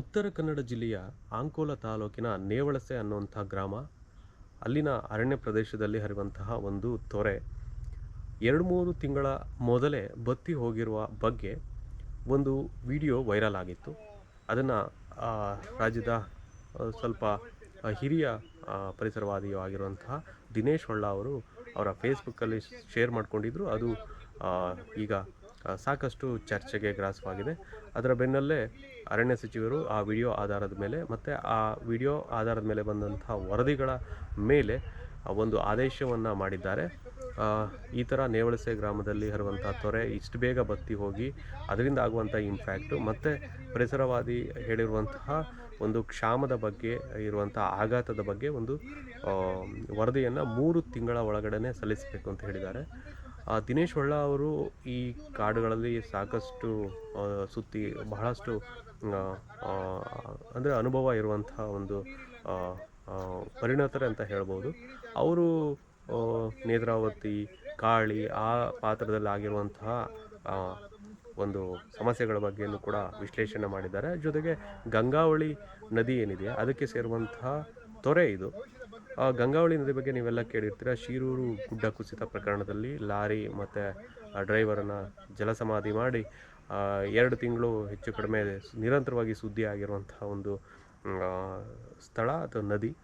ಉತ್ತರ ಕನ್ನಡ ಜಿಲ್ಲೆಯ ಆಂಕೋಲ ತಾಲೂಕಿನ ನೇವಳಸೆ ಅನ್ನುವಂಥ ಗ್ರಾಮ, ಅಲ್ಲಿನ ಅರಣ್ಯ ಪ್ರದೇಶದಲ್ಲಿ ಹರಿಯುವಂತಹ ಒಂದು ತೊರೆ. ಎರಡು ಮೂರು ತಿಂಗಳ ಮೊದಲೇ ಬತ್ತಿ ಹೋಗಿರುವ ಬಗ್ಗೆ ಒಂದು ವಿಡಿಯೋ ವೈರಲ್ ಆಗಿತ್ತು. ಅದನ್ನು ರಾಜ್ಯದ ಸ್ವಲ್ಪ ಹಿರಿಯ ಪರಿಸರವಾದಿಯೂ ಆಗಿರುವಂತಹ ದಿನೇಶ್ ಹೊಳ್ಳ ಅವರು ಅವರ ಫೇಸ್ಬುಕ್ಕಲ್ಲಿ ಶೇರ್ ಮಾಡ್ಕೊಂಡಿದ್ರು. ಅದು ಈಗ ಸಾಕಷ್ಟು ಚರ್ಚೆಗೆ ಗ್ರಾಸವಾಗಿದೆ. ಅದರ ಬೆನ್ನಲ್ಲೇ ಅರಣ್ಯ ಸಚಿವರು ಆ ವಿಡಿಯೋ ಆಧಾರದ ಮೇಲೆ ಮತ್ತು ಆ ವಿಡಿಯೋ ಆಧಾರದ ಮೇಲೆ ಬಂದಂಥ ವರದಿಗಳ ಮೇಲೆ ಒಂದು ಆದೇಶವನ್ನು ಮಾಡಿದ್ದಾರೆ. ಈ ಥರ ನೇವಳಸೆ ಗ್ರಾಮದಲ್ಲಿ ಹರಿವಂಥ ತೊರೆ ಇಷ್ಟು ಬೇಗ ಬತ್ತಿ ಹೋಗಿ ಅದರಿಂದ ಆಗುವಂಥ ಇಂಪ್ಯಾಕ್ಟು ಮತ್ತು ಪರಿಸರವಾದಿ ಹೇಳಿರುವಂತಹ ಒಂದು ಕ್ಷಾಮದ ಬಗ್ಗೆ ಇರುವಂಥ ಆಘಾತದ ಬಗ್ಗೆ ಒಂದು ವರದಿಯನ್ನು ಮೂರು ತಿಂಗಳ ಒಳಗಡೆ ಸಲ್ಲಿಸಬೇಕು ಅಂತ ಹೇಳಿದ್ದಾರೆ. ದಿನೇಶ್ ಹೊಳ್ಳ ಅವರು ಈ ಕಾಡುಗಳಲ್ಲಿ ಸಾಕಷ್ಟು ಸುತ್ತಿ ಬಹಳಷ್ಟು ಅಂದರೆ ಅನುಭವ ಇರುವಂಥ ಒಂದು ಪರಿಣತರೆ ಅಂತ ಹೇಳ್ಬೋದು. ಅವರು ನೇತ್ರಾವತಿ, ಕಾಳಿ ಆ ಪಾತ್ರದಲ್ಲಿ ಆಗಿರುವಂತಹ ಒಂದು ಸಮಸ್ಯೆಗಳ ಬಗ್ಗೆಯೂ ಕೂಡ ವಿಶ್ಲೇಷಣೆ ಮಾಡಿದ್ದಾರೆ. ಜೊತೆಗೆ ಗಂಗಾವಳಿ ನದಿ ಏನಿದೆ, ಅದಕ್ಕೆ ಸೇರುವಂತಹ ತೊರೆ ಇದು. ಗಂಗಾವಳಿ ನದಿ ಬಗ್ಗೆ ನೀವೆಲ್ಲ ಕೇಳಿರ್ತೀರ? ಶಿರೂರು ಗುಡ್ಡ ಕುಸಿತ ಪ್ರಕರಣದಲ್ಲಿ ಲಾರಿ ಮತ್ತು ಡ್ರೈವರನ್ನು ಜಲಸಮಾಧಿ ಮಾಡಿ ಎರಡು ತಿಂಗಳು ಹೆಚ್ಚು ಕಡಿಮೆ ನಿರಂತರವಾಗಿ ಸುದ್ದಿ ಆಗಿರುವಂಥ ಒಂದು ಸ್ಥಳ ಅಥವಾ ನದಿ.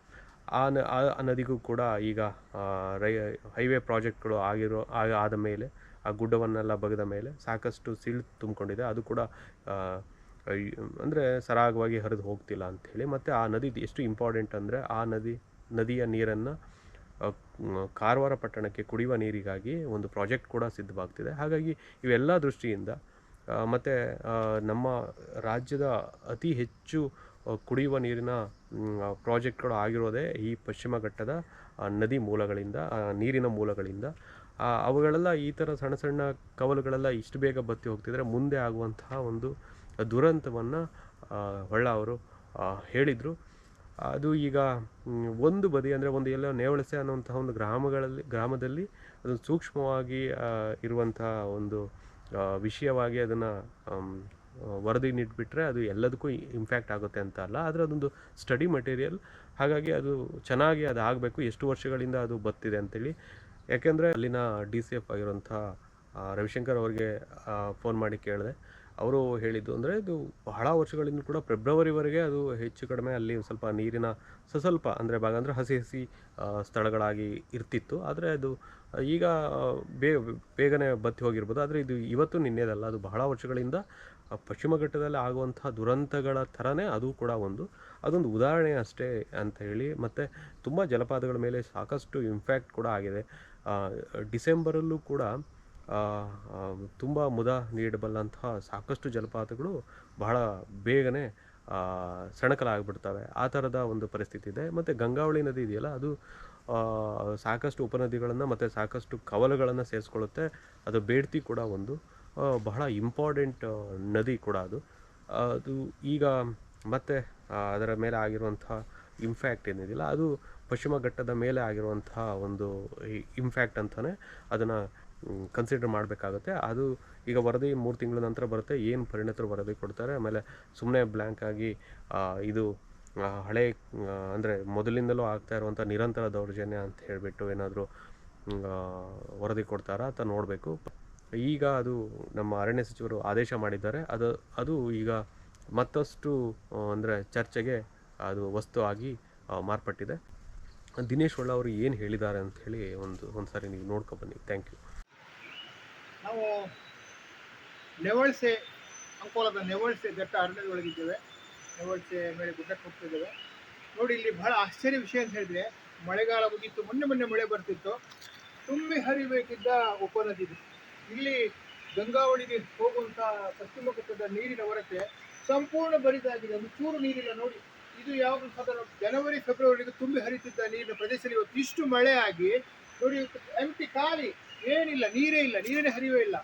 ಆ ನ, ಆ ನದಿಗೂ ಕೂಡ ಈಗ ರೈ, ಹೈವೇ ಪ್ರಾಜೆಕ್ಟ್ಗಳು ಆಗಿರೋ ಆಗ- ಆದ ಮೇಲೆ, ಆ ಗುಡ್ಡವನ್ನೆಲ್ಲ ಬಗೆದ ಮೇಲೆ ಸಾಕಷ್ಟು ಸಿಳು ತುಂಬಿಕೊಂಡಿದೆ. ಅದು ಕೂಡ ಅಂದರೆ ಸರಾಗವಾಗಿ ಹರಿದು ಹೋಗ್ತಿಲ್ಲ ಅಂಥೇಳಿ ಮತ್ತು ಆ ನದಿ ಎಷ್ಟು ಇಂಪಾರ್ಟೆಂಟ್ ಅಂದರೆ, ಆ ನದಿ ನದಿಯ ನೀರನ್ನು ಕಾರವಾರ ಪಟ್ಟಣಕ್ಕೆ ಕುಡಿಯುವ ನೀರಿಗಾಗಿ ಒಂದು ಪ್ರಾಜೆಕ್ಟ್ ಕೂಡ ಸಿದ್ಧವಾಗ್ತಿದೆ. ಹಾಗಾಗಿ ಇವೆಲ್ಲ ದೃಷ್ಟಿಯಿಂದ ಮತ್ತು ನಮ್ಮ ರಾಜ್ಯದ ಅತಿ ಹೆಚ್ಚು ಕುಡಿಯುವ ನೀರಿನ ಪ್ರಾಜೆಕ್ಟ್ಗಳು ಆಗಿರೋದೇ ಈ ಪಶ್ಚಿಮ ಘಟ್ಟದ ನದಿ ಮೂಲಗಳಿಂದ ನೀರಿನ ಮೂಲಗಳಿಂದ. ಅವುಗಳೆಲ್ಲ ಈ ಥರ ಸಣ್ಣ ಸಣ್ಣ ಕವಲುಗಳೆಲ್ಲ ಇಷ್ಟು ಬೇಗ ಬತ್ತಿ ಹೋಗ್ತಿದ್ರೆ ಮುಂದೆ ಆಗುವಂತಹ ಒಂದು ದುರಂತವನ್ನು ಹೊಳ್ಳ ಅವರು ಹೇಳಿದರು. ಅದು ಈಗ ಒಂದು ಬದಿ ಅಂದರೆ ಒಂದು ಎಲ್ಲ ನೇವಳಸೆ ಅನ್ನುವಂತಹ ಒಂದು ಗ್ರಾಮಗಳಲ್ಲಿ, ಗ್ರಾಮದಲ್ಲಿ ಅದನ್ನು ಸೂಕ್ಷ್ಮವಾಗಿ ಇರುವಂತಹ ಒಂದು ವಿಷಯವಾಗಿ ಅದನ್ನು ವರದಿ ನೀಡಿಬಿಟ್ರೆ ಅದು ಎಲ್ಲದಕ್ಕೂ ಇಂಪ್ಯಾಕ್ಟ್ ಆಗುತ್ತೆ ಅಂತ ಅಲ್ಲ. ಆದರೆ ಅದೊಂದು ಸ್ಟಡಿ ಮಟೀರಿಯಲ್ ಹಾಗಾಗಿ ಅದು ಚೆನ್ನಾಗಿ ಅದು ಆಗಬೇಕು. ಎಷ್ಟು ವರ್ಷಗಳಿಂದ ಅದು ಬತ್ತಿದೆ ಅಂತೇಳಿ. ಯಾಕೆಂದರೆ ಅಲ್ಲಿನ ಡಿ ಸಿ ಎಫ್ ಆಗಿರುವಂಥ ರವಿಶಂಕರ್ ಅವರಿಗೆ ಫೋನ್ ಮಾಡಿ ಕೇಳಿದೆ. ಅವರು ಹೇಳಿದ್ದು ಅಂದರೆ ಇದು ಬಹಳ ವರ್ಷಗಳಿಂದ ಕೂಡ ಫೆಬ್ರವರಿವರೆಗೆ ಅದು ಹೆಚ್ಚು ಕಡಿಮೆ ಅಲ್ಲಿ ಸ್ವಲ್ಪ ನೀರಿನ ಸ್ವಲ್ಪ ಅಂದರೆ ಭಾಗ ಅಂದರೆ ಹಸಿ ಹಸಿ ಸ್ಥಳಗಳಾಗಿ ಇರ್ತಿತ್ತು. ಆದರೆ ಅದು ಈಗ ಬೇ, ಬೇಗನೆ ಬತ್ತಿ ಹೋಗಿರ್ಬೋದು. ಆದರೆ ಇದು ಇವತ್ತು ನಿನ್ನೆದಲ್ಲ, ಅದು ಬಹಳ ವರ್ಷಗಳಿಂದ ಪಶ್ಚಿಮ ಘಟ್ಟದಲ್ಲಿ ಆಗುವಂಥ ದುರಂತಗಳ ಥರನೇ ಅದು ಕೂಡ ಒಂದು. ಅದೊಂದು ಉದಾಹರಣೆ ಅಷ್ಟೇ ಅಂತ ಹೇಳಿ. ಮತ್ತು ತುಂಬ ಜಲಪಾತಗಳ ಮೇಲೆ ಸಾಕಷ್ಟು ಇಂಪ್ಯಾಕ್ಟ್ ಕೂಡ ಆಗಿದೆ. ಡಿಸೆಂಬರಲ್ಲೂ ಕೂಡ ತುಂಬ ಮುದ ನೀಡಬಲ್ಲಂತಹ ಸಾಕಷ್ಟು ಜಲಪಾತಗಳು ಬಹಳ ಬೇಗನೆ ಸೆಣಕಲಾಗ್ಬಿಡ್ತವೆ. ಆ ಥರದ ಒಂದು ಪರಿಸ್ಥಿತಿ ಇದೆ. ಮತ್ತು ಗಂಗಾವಳಿ ನದಿ ಇದೆಯಲ್ಲ, ಅದು ಸಾಕಷ್ಟು ಉಪನದಿಗಳನ್ನು ಮತ್ತು ಸಾಕಷ್ಟು ಕವಲುಗಳನ್ನು ಸೇರಿಸ್ಕೊಳ್ಳುತ್ತೆ. ಅದು ಬೇಡ್ತಿ ಕೂಡ ಒಂದು ಬಹಳ ಇಂಪಾರ್ಟೆಂಟ್ ನದಿ ಕೂಡ ಅದು. ಅದು ಈಗ ಮತ್ತೆ ಅದರ ಮೇಲೆ ಆಗಿರುವಂಥ ಇಂಫ್ಯಾಕ್ಟ್ ಏನಿದೆಯಲ್ಲ, ಅದು ಪಶ್ಚಿಮ ಘಟ್ಟದ ಮೇಲೆ ಆಗಿರುವಂಥ ಒಂದು ಇಂಫ್ಯಾಕ್ಟ್ ಅಂತಲೇ ಅದನ್ನು ಕನ್ಸಿಡರ್ ಮಾಡಬೇಕಾಗುತ್ತೆ. ಅದು ಈಗ ವರದಿ ಮೂರು ತಿಂಗಳ ನಂತರ ಬರುತ್ತೆ, ಏನು ಪರಿಣತರು ವರದಿ ಕೊಡ್ತಾರೆ, ಆಮೇಲೆ ಸುಮ್ಮನೆ ಬ್ಲ್ಯಾಂಕ್ ಆಗಿ ಇದು ಹಳೆ ಅಂದರೆ ಮೊದಲಿಂದಲೂ ಆಗ್ತಾ ಇರುವಂಥ ನಿರಂತರ ದೌರ್ಜನ್ಯ ಅಂತ ಹೇಳಿಬಿಟ್ಟು ಏನಾದರೂ ವರದಿ ಕೊಡ್ತಾರಾ ಅಂತ ನೋಡಬೇಕು. ಈಗ ಅದು ನಮ್ಮ ಅರಣ್ಯ ಸಚಿವರು ಆದೇಶ ಮಾಡಿದ್ದಾರೆ. ಅದು ಅದು ಈಗ ಮತ್ತಷ್ಟು ಅಂದರೆ ಚರ್ಚೆಗೆ ಅದು ವಸ್ತು ಆಗಿ ಮಾರ್ಪಟ್ಟಿದೆ. ದಿನೇಶ್ ಒಳ್ಳ ಅವರು ಏನು ಹೇಳಿದ್ದಾರೆ ಅಂತ ಹೇಳಿ ಒಂದು ಒಂದು ಸಾರಿ ನೀವು ನೋಡ್ಕೊಬನ್ನಿ ಥ್ಯಾಂಕ್ ಯು ನಾವು ನೆವಳ್ಸೆ ಅಂಕೋಲದ ನೆವಳ್ಸೆ ಬೆಟ್ಟ ಅರಣ್ಯದೊಳಗಿದ್ದೇವೆ. ನೆವಳ್ಸೆ ಮೇಲೆ ಗುಡ್ಡಕ್ಕೆ ಹೋಗ್ತಿದ್ದೇವೆ. ನೋಡಿ, ಇಲ್ಲಿ ಬಹಳ ಆಶ್ಚರ್ಯ ವಿಷಯ ಅಂತ ಹೇಳಿದ್ರೆ, ಮಳೆಗಾಲ ಮುಗಿತ್ತು ಮೊನ್ನೆ ಮೊನ್ನೆ ಮಳೆ ಬರ್ತಿತ್ತು. ತುಂಬಿ ಹರಿಬೇಕಿದ್ದ ಉಪನದಿ ಇಲ್ಲಿ ಗಂಗಾವಳಿಗೆ ಹೋಗುವಂಥ ಪಶ್ಚಿಮ ಘಟ್ಟದ ನೀರಿನ ಹೊರತೆ ಸಂಪೂರ್ಣ ಬರಿದಾಗಿದೆ. ಒಂದು ಚೂರು ನೀರಿಲ್ಲ, ನೋಡಿ. ಇದು ಸಾಧಾರಣ ಜನವರಿ, ಫೆಬ್ರವರಿಗೆ ತುಂಬಿ ಹರಿತಿದ್ದ ನೀರಿನ ಪ್ರದೇಶದಲ್ಲಿ ಇವತ್ತು ಇಷ್ಟು ಮಳೆ ಆಗಿ, ನೋಡಿ ಎಂಟಿ ಖಾಲಿ, ಏನಿಲ್ಲ, ನೀರೇ ಇಲ್ಲ, ನೀರಿನ ಹರಿವೇ ಇಲ್ಲ.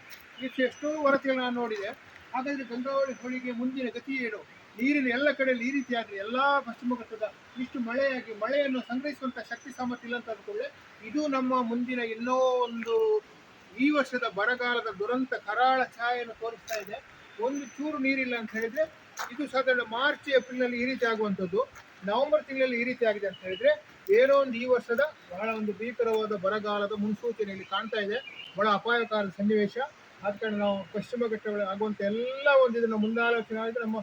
ಇಷ್ಟು ಎಷ್ಟೋ ವರದಿಗಳು ನಾನು ನೋಡಿದೆ. ಹಾಗಾದ್ರೆ ಗಂಗಾವಳಿ ಹೋಳಿಗೆ ಮುಂದಿನ ಗತಿ ಏನು? ನೀರಿನ ಎಲ್ಲ ಕಡೆಯಲ್ಲಿ ಈ ರೀತಿ ಎಲ್ಲಾ ಪಶ್ಚಿಮ ಘಟ್ಟದ ಇಷ್ಟು ಮಳೆಯಾಗಿ, ಮಳೆಯನ್ನು ಸಂಗ್ರಹಿಸುವಂತ ಶಕ್ತಿ ಸಾಮರ್ಥ್ಯ ಇಲ್ಲ ಅಂತ ಅಂದ್ಕೊಳ್ಳೆ. ಇದು ನಮ್ಮ ಮುಂದಿನ ಇನ್ನೋ ಒಂದು ಈ ವರ್ಷದ ಬರಗಾಲದ ದುರಂತ ಕರಾಳ ಛಾಯೆಯನ್ನು ತೋರಿಸ್ತಾ ಇದೆ. ಒಂದು ಚೂರು ನೀರಿಲ್ಲ ಅಂತ ಹೇಳಿದ್ರೆ ಇದು ಸಾಧಾರಣ ಮಾರ್ಚ್, ಏಪ್ರಿಲ್ನಲ್ಲಿ ಈ ರೀತಿ ಆಗುವಂಥದ್ದು. ನವೆಂಬರ್ ತಿಂಗಳಲ್ಲಿ ಈ ರೀತಿ ಆಗಿದೆ ಅಂತ ಹೇಳಿದ್ರೆ, ಏನೋ ಒಂದು ಈ ವರ್ಷದ ಬಹಳ ಒಂದು ಭೀಕರವಾದ ಬರಗಾಲದ ಮುನ್ಸೂಚನೆಯಲ್ಲಿ ಕಾಣ್ತಾ ಇದೆ. ಬಹಳ ಅಪಾಯಕಾರಿ ಸನ್ನಿವೇಶ. ಆದ ಕಾರಣ ನಾವು ಪಶ್ಚಿಮ ಘಟ್ಟಗಳು ಆಗುವಂಥ ಎಲ್ಲ ಒಂದು ಇದನ್ನು ಮುಂದಾಲೋಚನೆ ಆದರೆ ನಮ್ಮ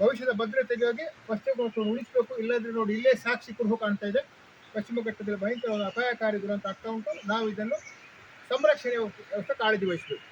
ಭವಿಷ್ಯದ ಭದ್ರತೆಗಾಗಿ ಪಶ್ಚಿಮ ಘಟ್ಟವನ್ನು ಉಳಿಸಬೇಕು. ಇಲ್ಲದ್ರೆ ನೋಡಿ, ಇಲ್ಲೇ ಸಾಕ್ಷಿ ಕುರುಹು ಕಾಣ್ತಾ ಇದೆ. ಪಶ್ಚಿಮ ಘಟ್ಟದಲ್ಲಿ ಭಯಂಕರವಾದ ಅಪಾಯಕಾರಿ ದುರಂತ ಆಗ್ತಾ ಉಂಟು. ನಾವು ಇದನ್ನು ಸಂರಕ್ಷಣೆ ವ್ಯವಸ್ಥೆ ಕಾಳಜಿ ವಹಿಸಬೇಕು.